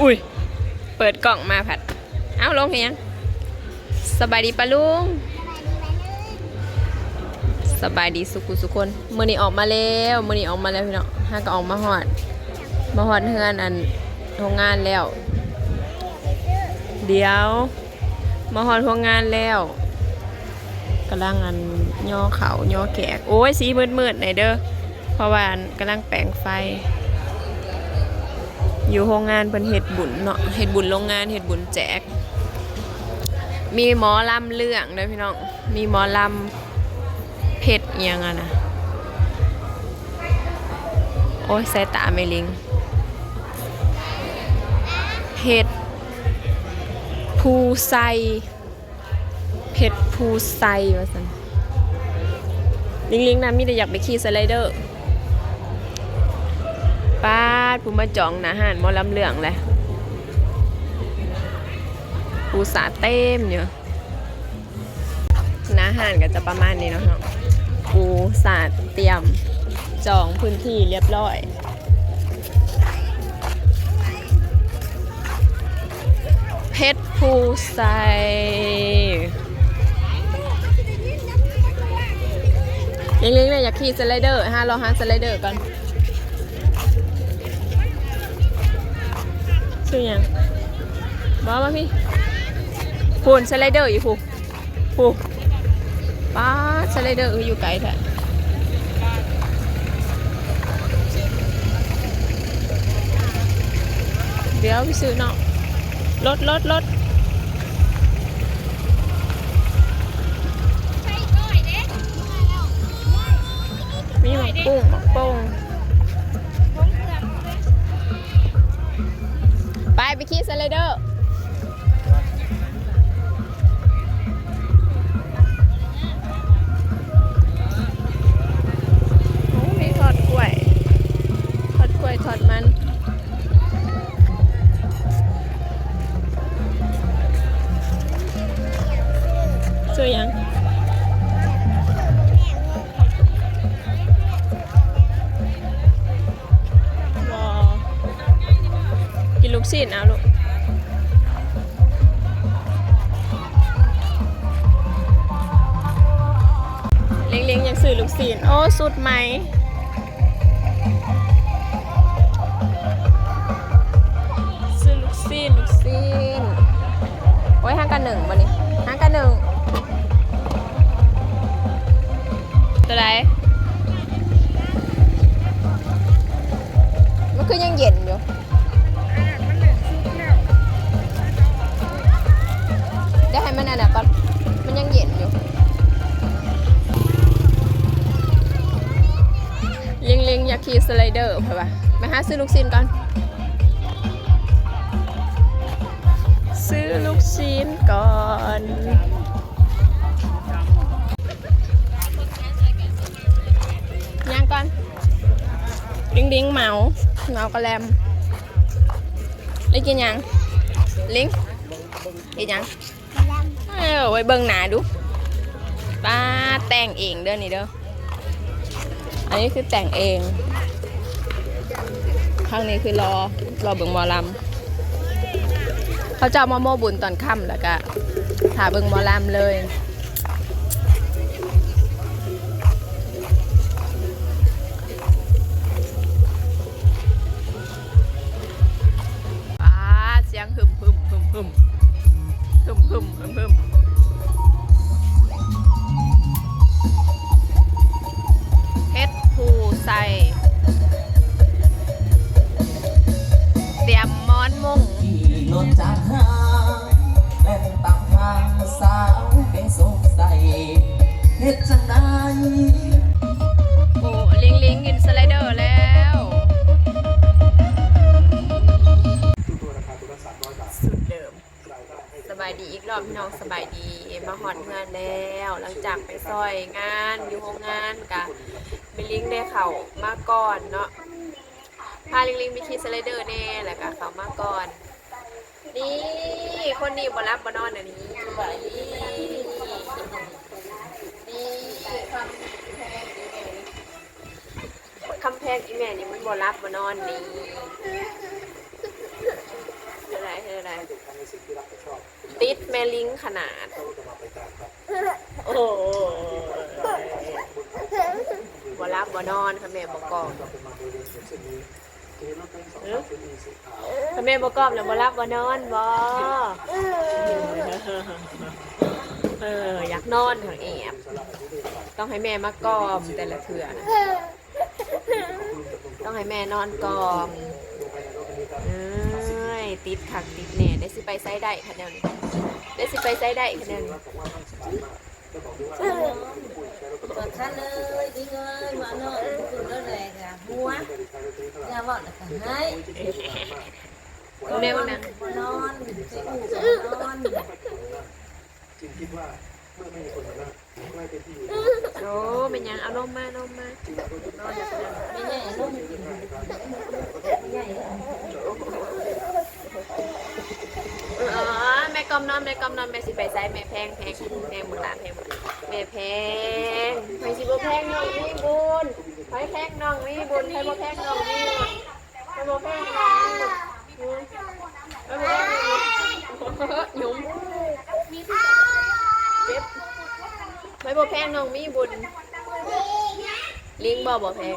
อุ้ย เปิดกล่องมาผัด เอ้าลงเฮียงสบายดีปะลุง สบายดีสุขุสุคนมือนี้ออกมาแล้วมือนี้ออกมาแล้วพี่น้องห้าก็ออกมาหอด มาหอดเฮือนอันโรงงานแล้ว เดี๋ยว มาหอดโรงงานแล้วกำลังอันย่อเขาย่อแขกโอ้ยสีมืดๆหน่อยเด้อเพราะว่าอันกำลังแปลงไฟ อยู่โรงงานเป็นเห็ดบุญเนาะเห็ดบุญโรงงานเห็ดบุญแจก มีหมอลำเรื่องเด้อพี่น้อง มีหมอลำเพชรเอียงอะนะ โอ้ยสายตาไม่ลิงเพชรภูไซเพชรภูไซว่าสันลิงลิงๆนะมีแต่อยากไปขี่สไลเดอร์ ดผู้มาจองนะหานมอลำเหลืองเลยปูสาเต็มเนี่ยนะหานก็จะประมาณนี้เนาะเนาะปูสาเตรียมจองพื้นที่เรียบร้อยเพชรภูไซลิงลิงๆเลยอยากขี่สไลเดอร์ฮะเราหาสไลเดอร์ก่อน ชื่อยังบอกมาพี่พูนสไลเดอร์อยู่ผูผูป้าสไลเดอร์ออยู่ไกลแท้เดี๋ยวไปซื้อเนาะรถรถรถมีหมกปุ้งหมกโป้ง ไปไปขี่สไลเดอร์ สุดไหม ซื้อลูกชิ้นลูกชิ้นโอ้ยห้างกันหนึ่งวันนี้ห้างกันหนึ่งตัวไหนมันคือยังเย็นีสไลเดอร์ไปปะมาหาซื้อลูกชิ้นก่อน ซื้อลูกชิ้นก่อนย่างก่อนลิงลิงเมาเมากระแลมลิงกินยังลิงกินยังเออไว้เบิ่งหนาดูป้าแต่งเองเด้อนี่เด้ออันนี้คือแต่งเอง ข้างนี้คือรอรอเบิ่งมอลำเขาจะมอโมบุญตอนค่ำแล้วก็ถ่าเบิ่งมอลำเลยพึ่มพึ่มพึ่มพึ่มพึ่มเพชรภูไซ เตรียมมอนมุงขี่รถจากหางเล่นตามทางสาวเป็นสงสัยเฮ็ดจังไดโอ้ลิงลิงกินสไลเดอร์แล้วสุดเดิม สบายดีอีกรอบพี่น้องสบายดีมาหอนงานแล้ว หลังจากไปซอยงานอยู่โรงงานกะบิลิงได้เข่ามาก่อนเนาะ พาลิงลิงมีคีสไลเดอร์แน่แหละค่ะเขามาก่อน นี่คนนี้บรับบนอนอันนี้นี่คำแพงอีแม่นี่คม่นี่มันบอรับบนอนนี่อะไรอะไรติดแมลิงขนาด โอ้บอรับบอนอนค่ะแม่บ่กอง ถ้าแม่บ่กรอบแล้วบ่รับบ่นอนบ่เอออยากนอนทางแอบต้องให้แม่มากอมแต่ละเถื่อนต้องให้แม่นอนกอมเอ้ยติดขักติดแน่ได้สิไปไซได้ขนาดนนได้สิไปไซได้ขนาดนน còn khăn ơi đi ơi mà nó cũng nó rẻ cả mua. Ra bọn cả hai. Con đeo nè con non cái ngủ con non Đồ, mày nhảy aroma, aroma Mày nhảy aroma Mày nhảy aroma กำนอนแม่กำนอนแม่สิไปใช้แม่แพงแพงแพงหมดละแพงหมดแม่แพงไปสิบ่แพงน้องมีบุญไปแพงน้องมีบุญไปบ่แพงน้องมีบุญไปบ่แพงน้องมีบุญหนุ่มเจ็บไปบ่แพงน้องมีบุญลิงบ่บ่แพง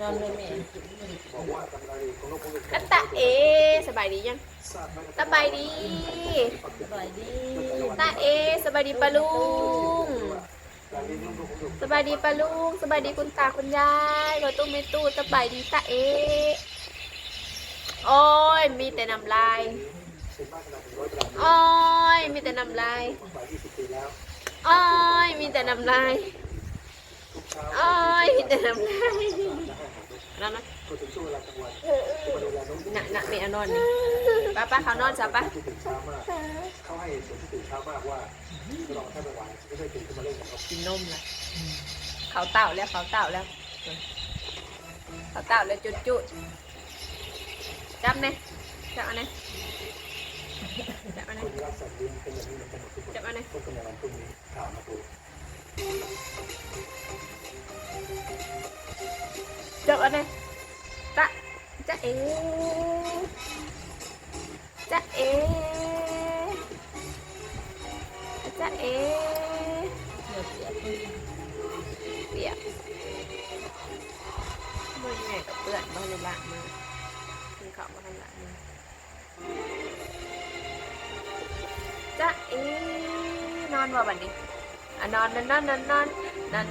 นอนเลยแม่ตาเอสบายดียังสบายดีสบายดีตาเอสบายดีปะลุงสบายดีปะลุงสบายดีคุณตาคุณยายรถตู้ไม่ตู้สบายดีตาเอโอ้ยมีแต่น้ำลายโอ้ยมีแต่น้ำลายโอ้ยมีแต่น้ำลาย โอ้ยเดิมเลยแนะหนั่หนไม่เอานอนนี่ป้าป้าเขานอนจ้ะป้าเขาให้ส่วนที่ตื่นเช้ามากว่าลองแค่ปไหวไม่เคยตื่นขึ้นมาเล่นกับเขากินนมละเขาเต่าแล้วเขาเต่าแล้วเขาเต่าแล้วจุดจุดจับไหมจับอันไหนจับอันไหนจับอันไหน จบแล้วเนี้ยจะจะเอจะเอจะเอเปียกมือยังไงกเปื่อนมือเลยละมือคือเขามาทำละมือจะเอนอนว่าบันนี้อะนอนนอนนอนนอน mắt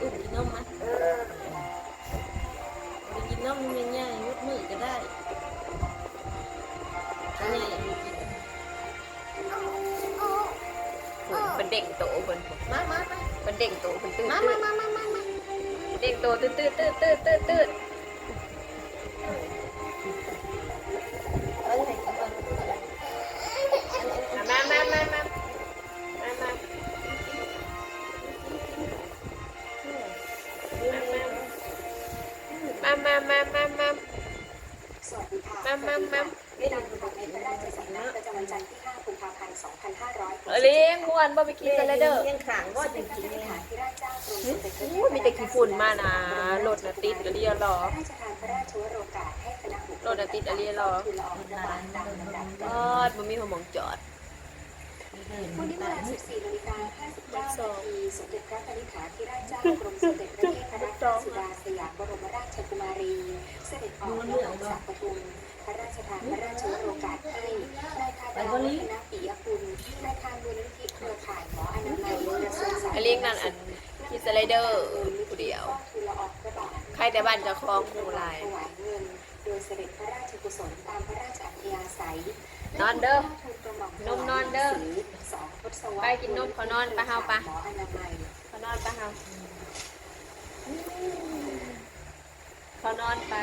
ừ chị nông mắt chị nông nhà nhà mất mười cái đại nhà nhà เด็กโตเป็นมามามาเป็นเด็กโตเป็นตื้อมาตื้มาอมามามาเด็กโตตื้อตื้อตื้อตื้อตื้อตื้อเอ้ยให้กินก่อนมามามามามามามามามามามาสวัสดีค่ะมามามา เลี้ยงม่วนบ่ไปกินกันเลยเด้อเลี้ยงขางก็จริงๆที่เลยฐานที่ราชเจ้ากรมสมเด็จพระอู้มีแต่ขี้ฝุ่นมานะรถน่ะติดกะเรียรอพระราชทานพระราชวโรกาสให้คณะบุคคลรถน่ะติดอะเรียรอทูลละอองพระบาทตามลำดับจอดบ่มีหัวหมองจอดวันนี้เวลา14นาฬิกา59นาทีสมเด็จพระนิธิฐาธิราชเจ้ากรมสมเด็จพระเทพรัตนราชสุดาสยามบรมราชกุมารี เสด็จออกนอกจากปทุมพระราชทานพระราชวโรกาสให้นายทาดาวัฒนปิ งนั่นอันพิซซ่าไรเดอร์ผู้เดียว ใครแต่บ้านจะคล้องมูลายโดยเสด็จพระรากุศลตามพระราชอัธยานอนเด้อนมนอนเด้อไปกินนมเขานอนปะเฮาปะเขานอนปะเฮาเขานอนไป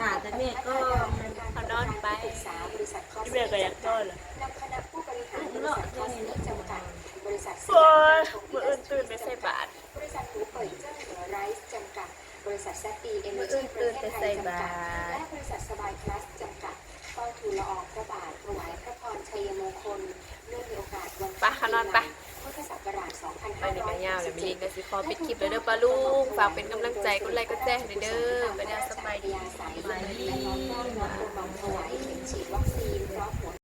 หาแต่เมียก็เขานอนไปที่แม่ก็อยากนอนเหรอ บริหารบริษัทคอสเมติจำกัดบริษัทโอ้ยมื้ออื่นตื่นไม่ใส่บาตรบริษัทหมูเปิดเจ้าเหนือไรซ์จำกัด บริษัทแซปีเอเนมื้อจีอื่นประตื่นเทศไปไทใส่ยจำกัดบาตรและบริษัทสบายพลัสจำกัดเฝ้าทูลละอองพระบาทถวายพระพรชัยมงคลเนื่องในโอกาสวันไปเขานอนไปพุทธศักราชไปนี่ก็ยาวเลยไม่ลิงก็สิขอปิดคลิปเลยเด้อปลาลุงฝากเป็นกำลังใจกดไลค์กดแชร์ให้เด้อไปเด้อสบายดีสายและน้อมนอบน้อมถวายเข็มฉีดวัคซีนพร้อม